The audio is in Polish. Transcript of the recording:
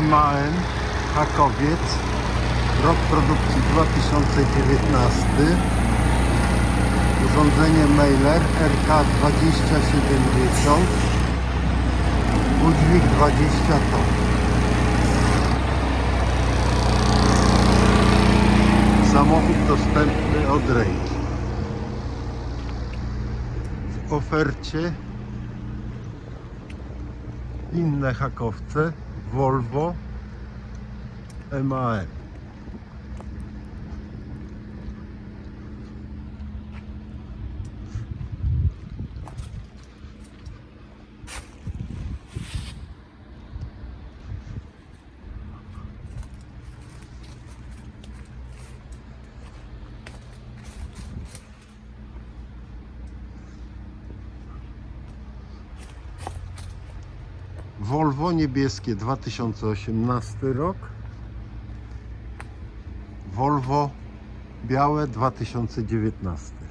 MAN Hakowiec, rok produkcji 2019, urządzenie mailer RK2070, udźwig 20 ton. Samochód dostępny od ręki. W ofercie inne hakowce Volvo MAN. Volvo niebieskie 2018 rok. Volvo białe 2019.